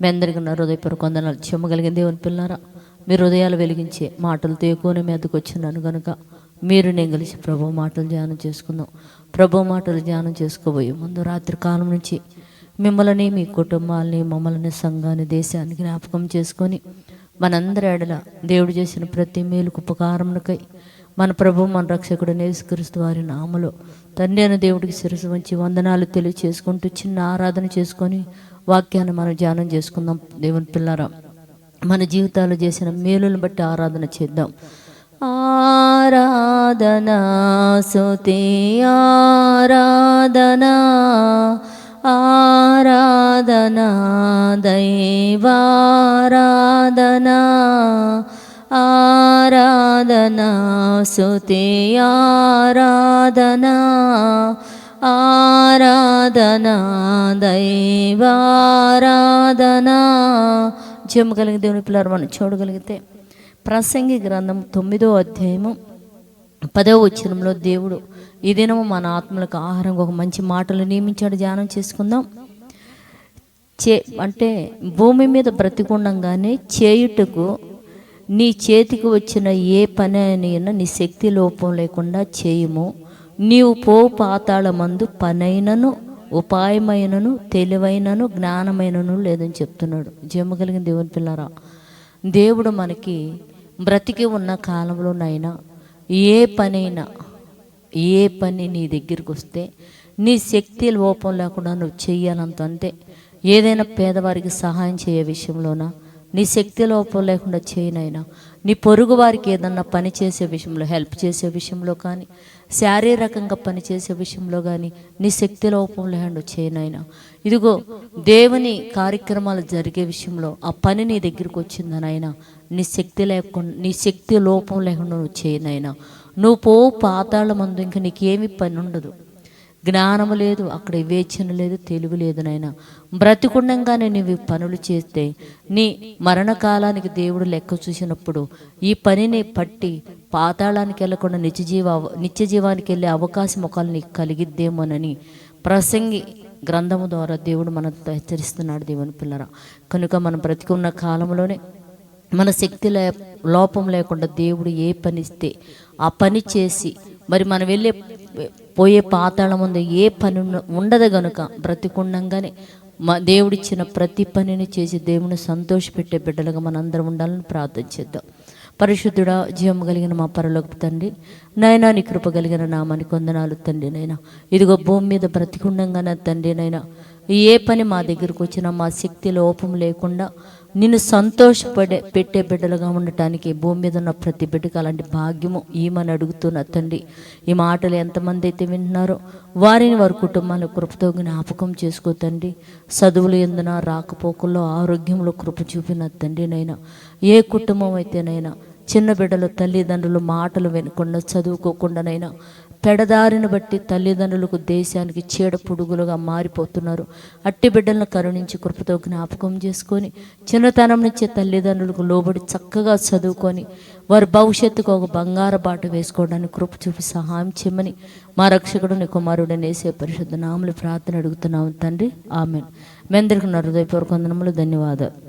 మీ అందరికీ నా హృదయపూర్వక వందనాలు. చెమ్మగలిగిన దేవుని పిల్లారా మీ హృదయాలు వెలిగించే మాటలతో ఎక్కువనే మీదకు వచ్చినాను కనుక మీరు నేను కలిసి ప్రభు మాటలు ధ్యానం చేసుకుందాం. ప్రభు మాటలు ధ్యానం చేసుకోబోయే ముందు రాత్రి కాలం నుంచి మిమ్మల్ని మీ కుటుంబాలని మమ్మల్ని సంఘాన్ని దేశాన్ని జ్ఞాపకం చేసుకొని మనందరి ఎడల దేవుడు చేసిన ప్రతి మేలుకు ఉపకారమునకై మన ప్రభు మన రక్షకుడు నేసుకరిస్తూ వారి నామలో తండ్రి అయిన దేవుడికి శిరసు వంచి వందనాలు తెలియచేసుకుంటూ చిన్న ఆరాధన చేసుకొని వాక్యాన్ని మనం ధ్యానం చేసుకుందాం. దేవుని పిల్లరా మన జీవితాలు చేసిన మేలును బట్టి ఆరాధన చేద్దాం. ఆరాధనా సుతి ఆరాధన ఆరాధన ఆరాధనా సుతి ఆరాధన దైవారాధనా. దైవారాధన చెమ్మగలిగిన దేవుని పిల్లలు మనం చూడగలిగితే ప్రసంగి గ్రంథం తొమ్మిదో అధ్యాయము పదవ వచ్చినంలో దేవుడు ఈ దినము మన ఆత్మలకు ఆహారంగా ఒక మంచి మాటలు నియమించాడు ధ్యానం చేసుకుందాం. చే అంటే భూమి మీద బ్రతికుండంగానే చేయుటకు నీ చేతికి వచ్చిన ఏ పని అయినా నీ శక్తి లోపం లేకుండా చేయము. నీవు పో పాతాళమందు పనైనను ఉపాయమైనను తెలివైనను జ్ఞానమైనను లేదని చెప్తున్నాడు. జమ్మ కలిగిన దేవుని పిల్లరా దేవుడు మనకి బ్రతికి ఉన్న కాలంలోనైనా ఏ పనైనా ఏ పని నీ దగ్గరికి వస్తే నీ శక్తి లోపం లేకుండా నువ్వు చెయ్యాలంత అంతే ఏదైనా పేదవారికి సహాయం చేయ విషయంలోనా నీ శక్తి లోపం లేకుండా చేయనైనా నీ పొరుగు వారికి ఏదన్నా పని చేసే విషయంలో హెల్ప్ చేసే విషయంలో కానీ శారీరకంగా పని చేసే విషయంలో కానీ నీ శక్తి లోపం లేకుండా చేయనైనా. ఇదిగో దేవుని కార్యక్రమాలు జరిగే విషయంలో ఆ పని నీ దగ్గరికి వచ్చిందనైనా నీ శక్తి లేకుండా నీ శక్తి లోపం లేకుండా నువ్వు చేయనైనా. నువ్వు పో పాతాళ మందు ఇంకా నీకేమి పని ఉండదు. జ్ఞానము లేదు అక్కడ వివేచన లేదు తెలివి లేదు నాయన. బ్రతికుండంగానే నీవు పనులు చేస్తే నీ మరణకాలానికి దేవుడు లెక్క చూసినప్పుడు ఈ పనిని పట్టి పాతాళానికి వెళ్ళకుండా నిత్యజీవ నిత్యజీవానికి నిత్య జీవానికి వెళ్ళే అవకాశం ఒకళ్ళు నీకు కలిగిద్దేమోనని ప్రసంగి గ్రంథము ద్వారా దేవుడు మనతో హెచ్చరిస్తున్నాడు దేవుని పిల్లరా. కనుక మనం బ్రతికున్న కాలంలోనే మన శక్తి లే లోపం లేకుండా దేవుడు ఏ పని ఇస్తే ఆ పని చేసి మరి మనం వెళ్ళే పోయే పాతాళం ముందు ఏ పని ఉన్న- ఉండదు గనుక బ్రతికుండంగానే మా దేవుడిచ్చిన ప్రతి పనిని చేసి దేవుని సంతోషపెట్టే బిడ్డలుగా మనందరం ఉండాలని ప్రార్థన చేద్దాం. పరిశుద్ధుడా జీవం కలిగిన మా పరలోకి తండ్రి నైనా నీ కృప కలిగిన నామానికి వందనాలు తండ్రి నైనా ఇదిగో భూమి మీద బ్రతికుండంగానే తండ్రి నైనా ఏ పని మా దగ్గరకు వచ్చినా మా శక్తి లోపం లేకుండా నిన్ను సంతోషపడే పెట్టే బిడ్డలుగా ఉండటానికి భూమి మీద ఉన్న ప్రతి బిడ్డకు అలాంటి భాగ్యము ఈమని అడుగుతున్న తండ్రి? ఈ మాటలు ఎంతమంది అయితే వింటున్నారో వారిని వారి కుటుంబాల కృపతో జ్ఞాపకం చేసుకో తండ్రి. చదువులు ఎందున రాకపోకల్లో ఆరోగ్యంలో కృప చూపిన తండ్రినైనా ఏ కుటుంబం అయితేనైనా చిన్న బిడ్డలు తల్లిదండ్రులు మాటలు వినకుండా చదువుకోకుండానైనా పెడదారిని బట్టి తల్లిదండ్రులకు దేశానికి చీడ పుడుగులుగా మారిపోతున్నారు. అట్టి బిడ్డలను కరుణించి కృపతో జ్ఞాపకం చేసుకొని చిన్నతనం నుంచే తల్లిదండ్రులకు లోబడి చక్కగా చదువుకొని వారి భవిష్యత్తుకు ఒక బంగార బాట వేసుకోవడానికి కృప చూపి సహాయం చేయమని మా రక్షకుడు నీ కుమారుడు నేసే పరిశుద్ధ నామలు ప్రార్థన అడుగుతున్నాము తండ్రి. ఆమె మీ అందరికీ నా హృదయపూర్వక వందనములు ధన్యవాదాలు.